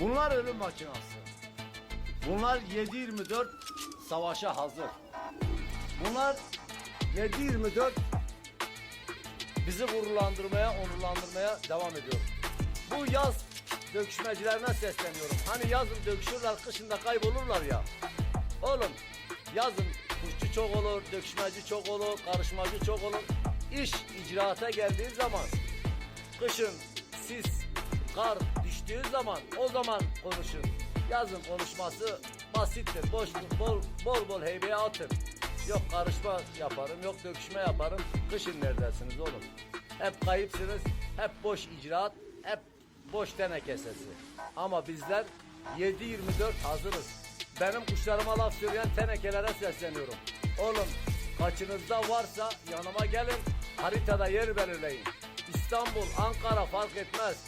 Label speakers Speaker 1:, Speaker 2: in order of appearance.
Speaker 1: Bunlar ölüm makinası. Bunlar 7-24 savaşa hazır. Bunlar 7-24 bizi gururlandırmaya, onurlandırmaya devam ediyor. Bu yaz döküşmecilerine sesleniyorum. Hani yazın döküşürler, kışında kaybolurlar ya. Oğlum yazın kuşçu çok olur, döküşmeci çok olur, karışmacı çok olur. İş icraata geldiği zaman kışın sis, kar düştüğü zaman o zaman konuşun. Yazın konuşması basittir. Boş, bol, bol bol heybeye atın. Yok karışma yaparım, yok döküşme yaparım. Kışın neredesiniz oğlum? Hep kayıpsınız, hep boş icraat, hep boş teneke. Ama bizler 7-24 hazırız. Benim kuşlarıma laf söyleyen tenekelere sesleniyorum. Oğlum kaçınızda varsa yanıma gelin haritada yer belirleyin. İstanbul, Ankara fark etmez.